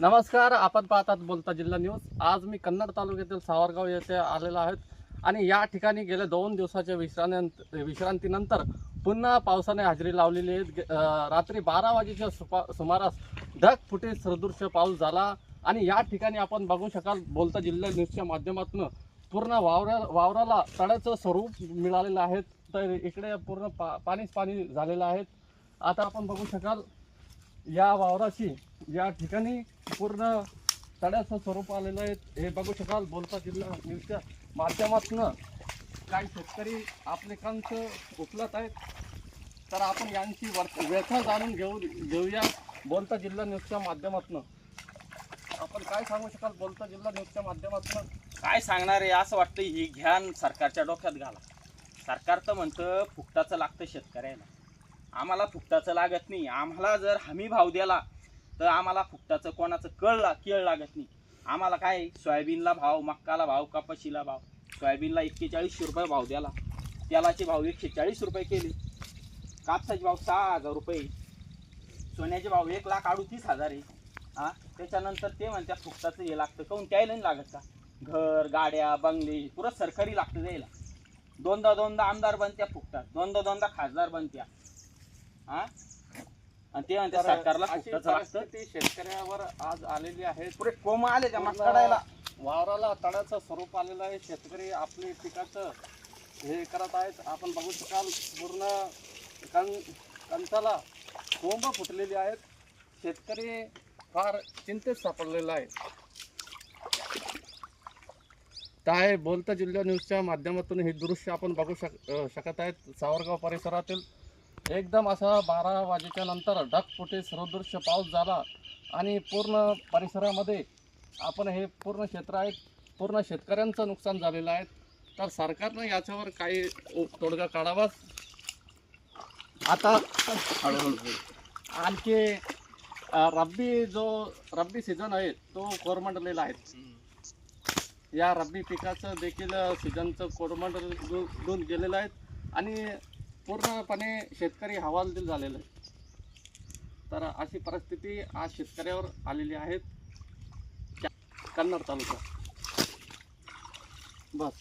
नमस्कार आपण पाहतात बोलता जिल्हा न्यूज. आज मी कन्नड तालुक्यातील सावरगाव येथे आलेलो आहेत. आणि या ठिकाणी गेल्या दोन दिवसाच्या विश्रांती विश्रांतीनंतर पुन्हा पावसाने हजेरी लावलेली आहे. रात्री बारा वाजेच्या सुपा सुमारास ढगफुटी सदृश्य पाऊस झाला. आणि या ठिकाणी आपण बघू शकाल बोलता जिल्हा न्यूजच्या माध्यमातून पूर्ण वावरा वावराला तळ्याचं स्वरूप मिळालेलं आहे. तर इकडे पूर्ण पा पाणीच पाणी झालेलं आहे. आता आपण बघू शकाल या वावराशी या ठिकाणी पूर्ण तड्याचं स्वरूप आलेलं आहे. हे बघू शकाल बोलता जिल्हा न्यूजच्या माध्यमातून काही शेतकरी आपले कंच उपलत आहेत. तर आपण यांची वर व्यथा जाणून घेऊ घेऊया बोलता जिल्हा न्यूजच्या माध्यमातून. आपण काय सांगू शकाल बोलता जिल्हा न्यूजच्या माध्यमातून? काय सांगणार आहे? असं वाटतं ही घ्यान सरकारच्या डोक्यात घाला. सरकार तर म्हणतं फुकटाचं लागतं शेतकऱ्याला. आम्हाला फुकटाचं लागत नाही. आम्हाला जर हमी भाव द्याला तर आम्हाला फुकटाचं कोणाचं कळ ला केळ लागत नाही. आम्हाला काय सोयाबीनला भाव मक्काला भाव कपाशीला भाव. सोयाबीनला एक्केचाळीसशे रुपये भाव द्याला. तेलाचे भाव एकशे चाळीस रुपये केले. कापसाचे भाव सहा हजार रुपये. सोन्याचे भाव एक लाख अडुतीस हजार आहे. हां? त्याच्यानंतर ते म्हणतात फुकटाचं हे लागतं. काऊन? त्याला नाही लागत का? घर गाड्या बंगले पुरं सरकारी लागतं द्यायला. दोनदा दोनदा आमदार बनत्या फुकटात. दोनदा दोनदा खासदार बनत्या. हा? आणि ते म्हणतात तर सरकारला अशी फुकटाचं लागतं परिस्थिती शेतकऱ्यावर आज आलेली आहे. पुरे कोंब आले त्या पूर्ण मस्कडायला? वावराला तळ्याचं स्वरूप आलेलं आहे. शेतकरी आपली पिकाचं हे करत आहेत. आपण बघू शकाल पूर्ण कण कंचाला कोंब फुटलेली आहेत. शेतकरी फार चिंतेत सापडलेला आहे. काय बोलता जिल्हा न्यूजच्या माध्यमातून हे दृश्य आपण बघू शक अ, शकत आहेत. सावरगाव परिसरातील एकदम असा बारा वाजेच्या नंतर ढगफुटी सर्वदृश्य पाऊस झाला आणि पूर्ण परिसरामध्ये आपण हे पूर्ण क्षेत्र आहे पूर्ण शेतकऱ्यांचं नुकसान झालेलं आहे. तर सरकारनं याच्यावर काही तोडगा काढावाच आता आणखी रब्बी जो रब्बी सीझन आहे तो कोरमंडलेला आहे. या रब्बी पिकाचं देखील सीझनचं कोरमंडलून गेलेलं आहे. आणि पूर्णपणे शेतकरी हवालदिल झालेलं आहे तर अशी परिस्थिती आज शेतकऱ्यावर आलेली आहे. कन्नड तालुका. बस.